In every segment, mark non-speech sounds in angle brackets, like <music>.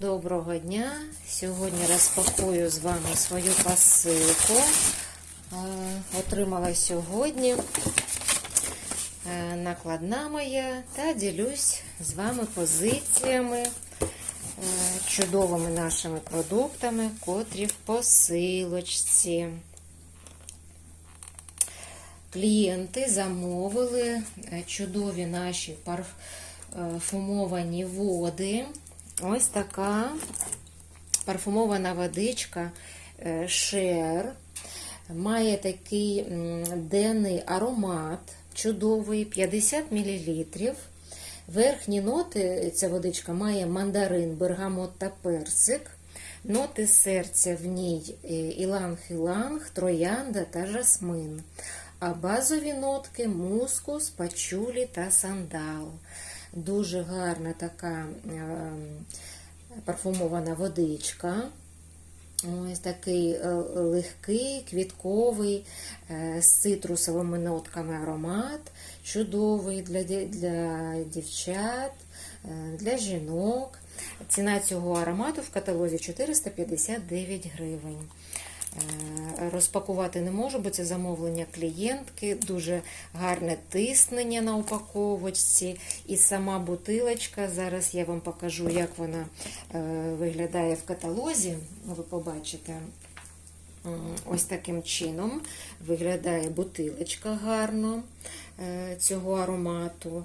Доброго дня! Сьогодні розпакую з вами свою посилку. Е, Отримала сьогодні е, накладна моя та ділюсь з вами позиціями, е, чудовими нашими продуктами, котрі в посилочці. Клієнти замовили чудові наші парфумовані води. Ось така парфумована водичка е, Шер. Має такий денний аромат чудовий, 50 мл. Верхні ноти ця водичка має мандарин, бергамот та персик. Ноти серця в ній е, іланг-іланг, троянда та жасмин. А базові нотки мускус, пачулі та сандал. Дуже гарна така е, парфумована водичка. Ось такий е, легкий, квітковий, е, з цитрусовими нотками аромат, чудовий для, для дівчат, для жінок. Ціна цього аромату в каталозі 459 гривень. Е, Розпакувати не можу, бо це замовлення клієнтки, дуже гарне тиснення на упаковочці. І сама бутилочка. Зараз я вам покажу, як вона е, виглядає в каталозі. Ви побачите. Ось таким чином виглядає бутилочка гарно е, цього аромату.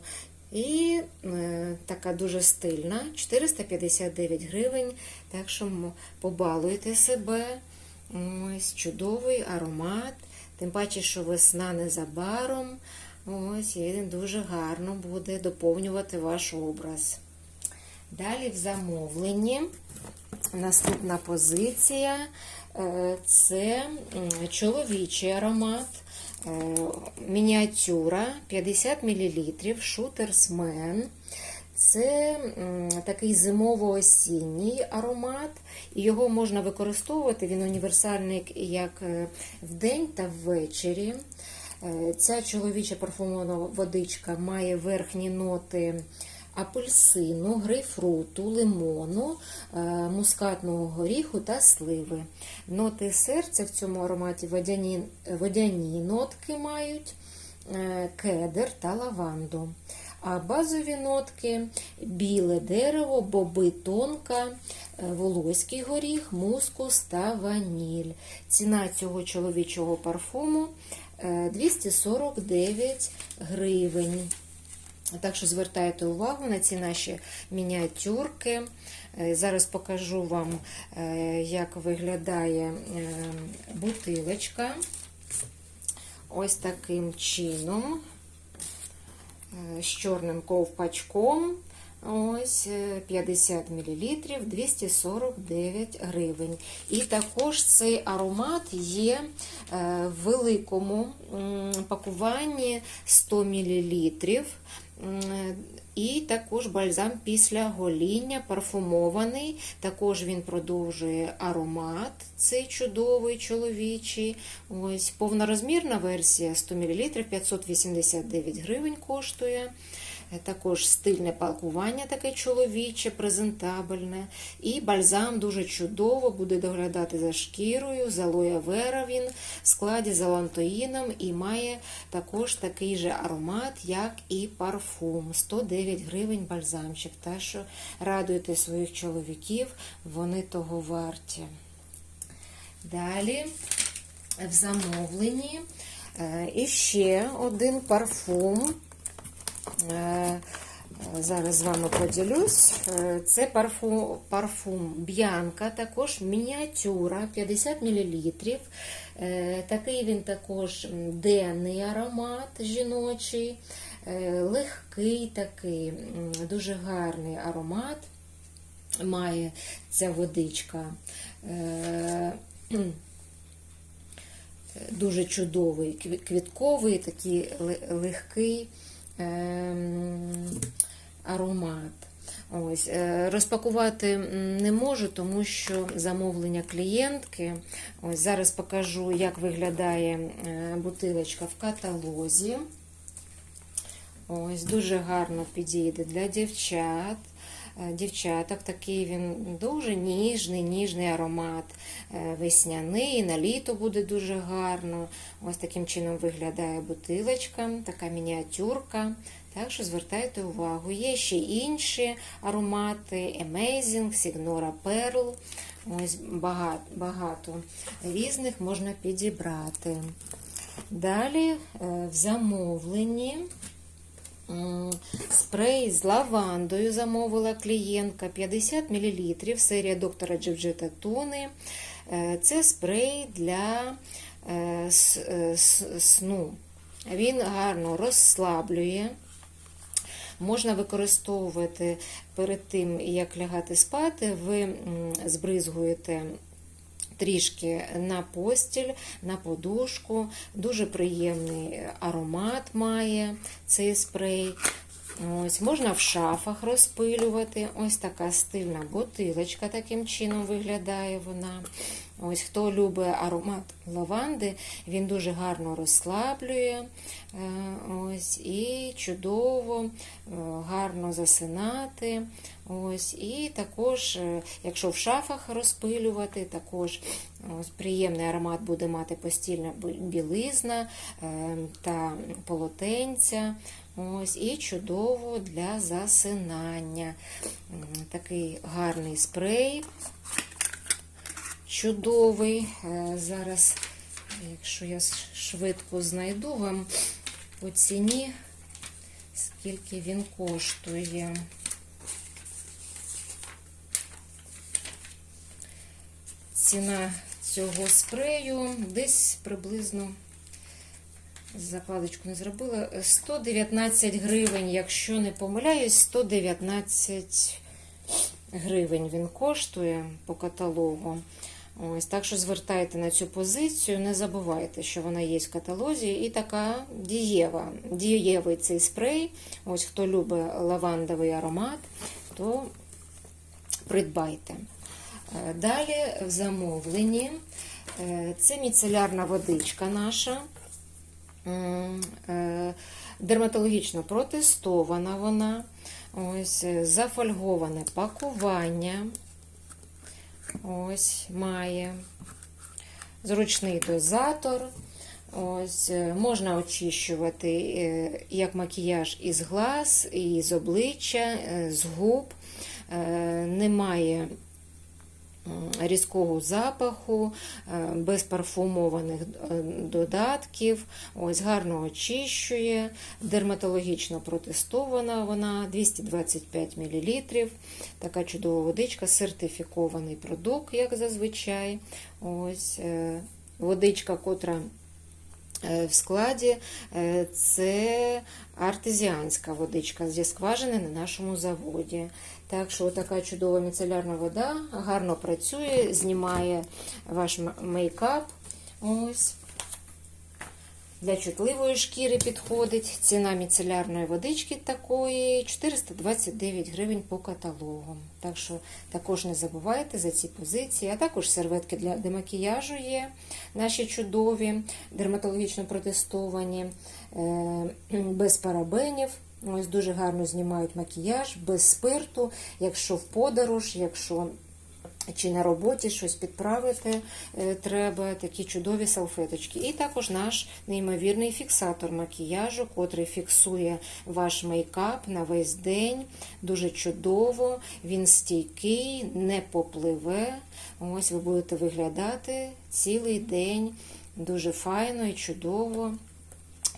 І е, така дуже стильна, 459 гривень. Так що побалуйте себе. Ось чудовий аромат. Тим паче, що весна незабаром. Ось, і він дуже гарно буде доповнювати ваш образ. Далі в замовленні наступна позиція е, це чоловічий аромат. е, Мініатюра 50 мл, шутерсмен. Це такий зимово-осінній аромат, і його можна використовувати. Він універсальний як е, вдень та ввечері. Е, Ця чоловіча парфумована водичка має верхні ноти апельсину, грейпфруту, лимону, е, мускатного горіху та сливи. Ноти серця в цьому ароматі водяні, водяні нотки мають, кедр та лаванду. А базові нотки біле дерево, боби тонка, е, волоський горіх, мускус та ваніль. Ціна цього чоловічого парфуму е, 249 гривень. Так що звертайте увагу на ці наші мініатюрки. Е, Зараз покажу вам, е, як виглядає е, бутилочка. Ось таким чином з чорним ковпачком. Ось е, 50 мл 249 гривень. І також цей аромат є е, в великому пакуванні 100 мл. І також бальзам після гоління парфумований. Також він продовжує аромат, цей чудовий чоловічий. Ось повнорозмірна версія 100 мл 589 гривень коштує. Е, Також стильне пакування таке чоловіче, презентабельне. І бальзам дуже чудово буде доглядати за шкірою, з алоє вера він в складі з алантоїном і має також такий же аромат, як і парфум. 109 гривень бальзамчик. Та що радуйте своїх чоловіків, вони того варті. Далі в замовленні е, іще один парфум. Е, Зараз з вами поділюсь. Е, Це парфум, парфум Б'янка, також мініатюра 50 мл. Такий він також денний аромат жіночий, е, легкий такий, дуже гарний аромат має ця водичка. Е, <clears throat> Дуже чудовий, квітковий, такий легкий аромат. Ось, е, розпакувати не можу, тому що замовлення клієнтки. Ось, зараз покажу, як виглядає е, бутилочка в каталозі. Ось, дуже гарно підійде для дівчат. Е, дівчаток. Такий він дуже ніжний, ніжний аромат е, весняний, на літо буде дуже гарно. Ось таким чином виглядає бутилочка, така мініатюрка. Так що звертайте увагу. Є ще інші аромати: Amazing, Signora Pearl. Ось багато, багато різних можна підібрати. Далі е, в замовленні спрей з лавандою замовила клієнтка 50 мл, серія доктора Джевджета Туни. Е, Це спрей для е, е, сну. Він гарно розслаблює. Можна використовувати перед тим, як лягати спати, ви збризгуєте трішки на постіль, на подушку. Дуже приємний аромат має цей спрей. Ось, Можна в шафах розпилювати. Ось така стильна бутилочка таким чином виглядає вона. Ось Хто любить аромат лаванди, він дуже гарно розслаблює. Е, Ось, І чудово, е, гарно засинати. Ось, І також, е, якщо в шафах розпилювати, також ось, приємний аромат буде мати постільна білизна та полотенця. Ось, І чудово для засинання. Такий гарний спрей. Чудовий. Е, Зараз, якщо я швидко знайду вам по ціні, скільки він коштує. Ціна цього спрею десь приблизно закладочку не зробила. 119 гривень, якщо не помиляюсь, 119 гривень він коштує по каталогу. Ось, так що звертайте на цю позицію, не забувайте, що вона є в каталозі, і така дієва, дієвий цей спрей. Ось хто любить лавандовий аромат, то придбайте. Е, Далі в замовленні е, це міцелярна водичка наша. Е, Дерматологічно протестована вона. Ось зафольговане пакування. Ось має зручний дозатор. Ось е, можна очищувати е, як макіяж із глаз, і з обличчя, е, з губ. Немає різкого запаху, е, без парфумованих е, додатків. Ось гарно очищує, дерматологічно протестована вона 225 мл. Така чудова водичка, сертифікований продукт, як зазвичай. Ось е, водичка, котра в складі це артезіанська водичка зі скважини на нашому заводі. Так що така чудова міцелярна вода гарно працює, знімає ваш мейкап. Ось. Для чутливої шкіри підходить. Ціна міцелярної водички такої 429 гривень по каталогу. Так що також не забувайте за ці позиції, а також серветки для демакіяжу є наші чудові, дерматологічно протестовані, е, без парабенів. Ось дуже гарно знімають макіяж, без спирту, якщо в подорож, якщо чи на роботі щось підправити е, треба, такі чудові салфеточки. І також наш неймовірний фіксатор макіяжу, котрий фіксує ваш мейкап на весь день. Дуже чудово, він стійкий, не попливе. Ось ви будете виглядати цілий день дуже файно і чудово.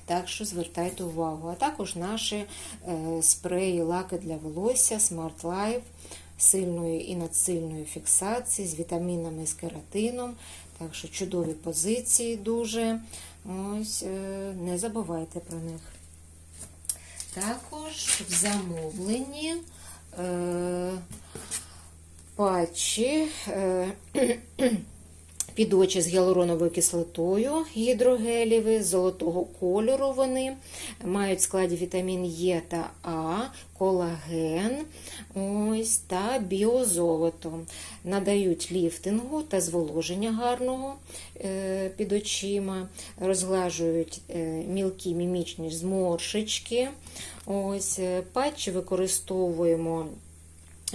Так що звертайте увагу. А також наші е, спреї, лаки для волосся Smart Life сильної і надсильної фіксації з вітамінами і з кератином. Так що чудові позиції дуже. Ось, е, не забувайте про них. Також в замовленні е, патчі. Е, під очі з гіалуроновою кислотою гідрогелєві, золотого кольору вони мають в складі вітамін Е та А, колаген ось, та біозолото. Надають ліфтингу та зволоження гарного е, під очима, розглажують е, мілкі мімічні зморшечки. Ось, е, патчі використовуємо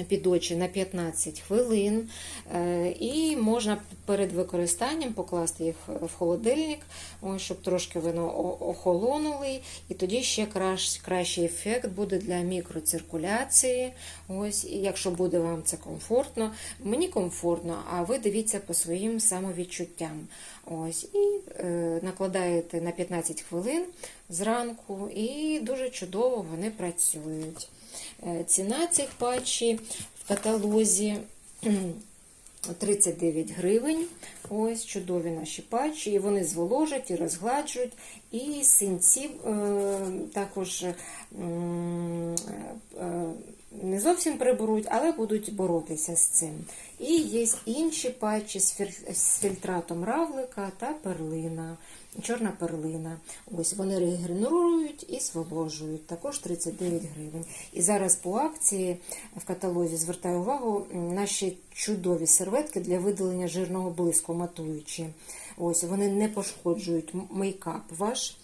під очі на 15 хвилин, Е, і можна перед використанням покласти їх в холодильник, щоб трошки вони о- охолонули, і тоді ще кращий ефект буде для мікроциркуляції. Ось, якщо буде вам це комфортно, мені комфортно, а ви дивіться по своїм самовідчуттям. Ось, і е, накладаєте на 15 хвилин зранку, і дуже чудово вони працюють. Е, Ціна цих патчів в каталозі <clears throat> 39 гривень. Ось чудові наші патчі. І вони зволожать і розгладжують. І синців е, також е, не зовсім приберуть, але будуть боротися з цим. І є інші патчі з фільтратом равлика та перлина. Чорна перлина. Ось вони регенерують і зволожують. Також 39 гривень. І зараз по акції в каталозі звертаю увагу наші чудові серветки для видалення жирного блиску, матуючі. Ось вони не пошкоджують мейкап ваш,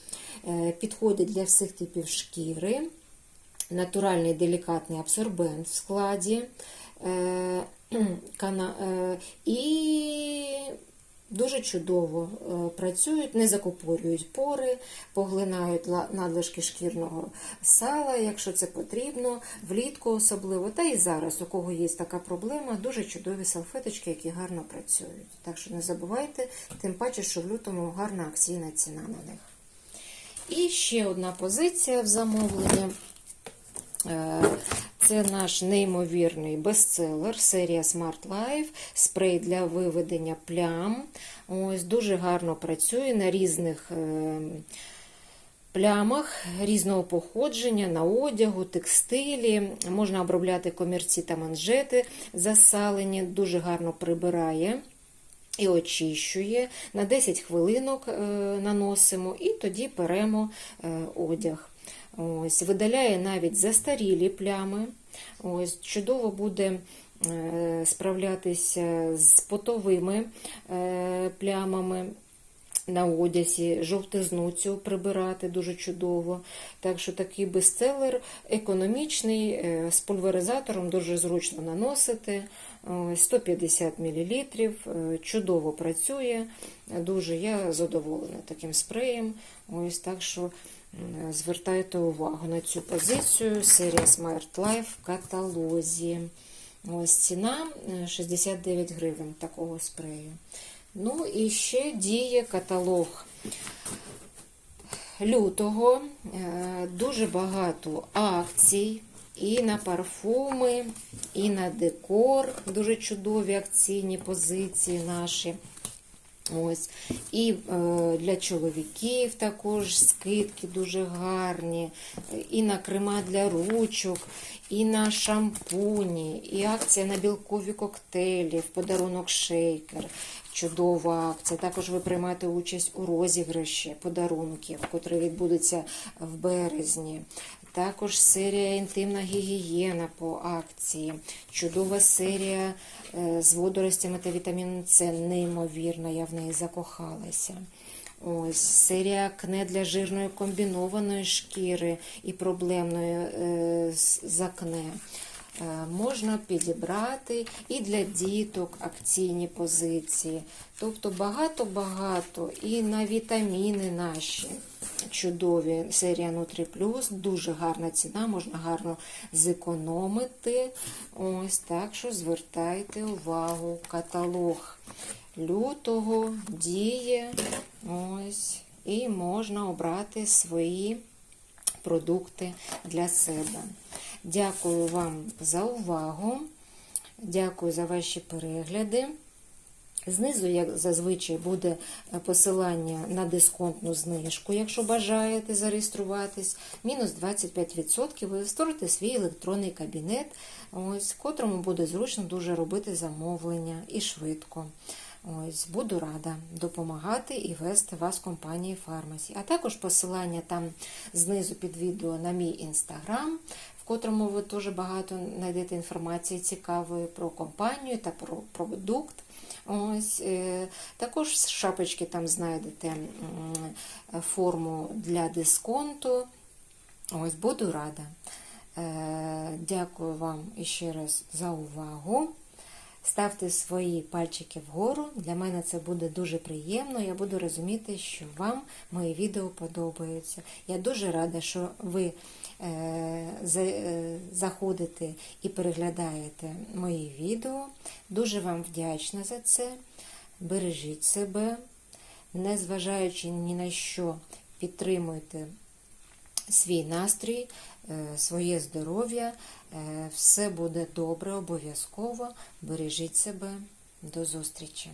е, підходять для всіх типів шкіри. Натуральний делікатний абсорбент в складі. Е, кана- е, і дуже чудово е, працюють, не закупорюють пори, поглинають надлишки шкірного сала, якщо це потрібно, влітку особливо. Та і зараз, у кого є така проблема, дуже чудові салфеточки, які гарно працюють. Так що не забувайте, тим паче, що в лютому гарна акційна ціна на них. І ще одна позиція в замовленні. Це наш неймовірний бестселер, серія Smart Life, спрей для виведення плям. Ось Дуже гарно працює на різних е, плямах різного походження, на одягу, текстилі. Можна обробляти комірці та манжети засалені, дуже гарно прибирає. І очищує. На 10 хвилинок е, наносимо і тоді перемо е, одяг. Ось, видаляє навіть застарілі плями. Ось, чудово буде е, справлятися з потовими е, плямами. На одязі, жовтизну цю прибирати дуже чудово. Так що такий бестселер економічний, е, з пульверизатором дуже зручно наносити. Ось, 150 мл, чудово працює. Дуже я задоволена таким спреєм. Ось так що звертайте увагу на цю позицію. Серія Smart Life в каталозі. Ось ціна е, 69 гривень такого спрею. Ну і ще діє каталог лютого. Е, Дуже багато акцій. І на парфуми, і на декор. Дуже чудові акційні позиції наші. Ось. І е, для чоловіків також скидки дуже гарні, і на крема для ручок, і на шампуні, і акція на білкові коктейлі, в подарунок шейкер. Чудова акція. Також ви приймаєте участь у розіграші подарунків, котрий відбудеться в березні. Також серія інтимна гігієна по акції. Чудова серія е, з водоростями та вітаміном С. Неймовірна, я в неї закохалася. Ось серія акне для жирної комбінованої шкіри і проблемної е, з акне. Е, Можна підібрати і для діток акційні позиції. Тобто багато-багато і на вітаміни наші чудові. Серія Нутрі Плюс, дуже гарна ціна, можна гарно зекономити. Ось так що звертайте увагу. Каталог лютого діє. Ось, і можна обрати свої продукти для себе. Дякую вам за увагу. Дякую за ваші перегляди. Знизу, як зазвичай, буде посилання на дисконтну знижку, якщо бажаєте зареєструватись. Мінус 25%. Ви створите свій електронний кабінет, ось, в котрому буде зручно дуже робити замовлення і швидко. Ось, Буду рада допомагати і вести вас компанії Фармасі. А також посилання там знизу під відео на мій інстаграм, в котрому ви дуже багато знайдете інформації цікавої про компанію та про продукт. Ось, е, Також з шапочки там знайдете м, форму для дисконту. Ось, Буду рада. Е, Дякую вам іще раз за увагу. Ставте свої пальчики вгору. Для мене це буде дуже приємно. Я буду розуміти, що вам мої відео подобаються. Я дуже рада, що ви е, е, заходите і переглядаєте мої відео. Дуже вам вдячна за це. Бережіть себе, незважаючи ні на що, підтримуйте свій настрій, своє здоров'я. Е, Все буде добре, обов'язково. Бережіть себе. До зустрічі!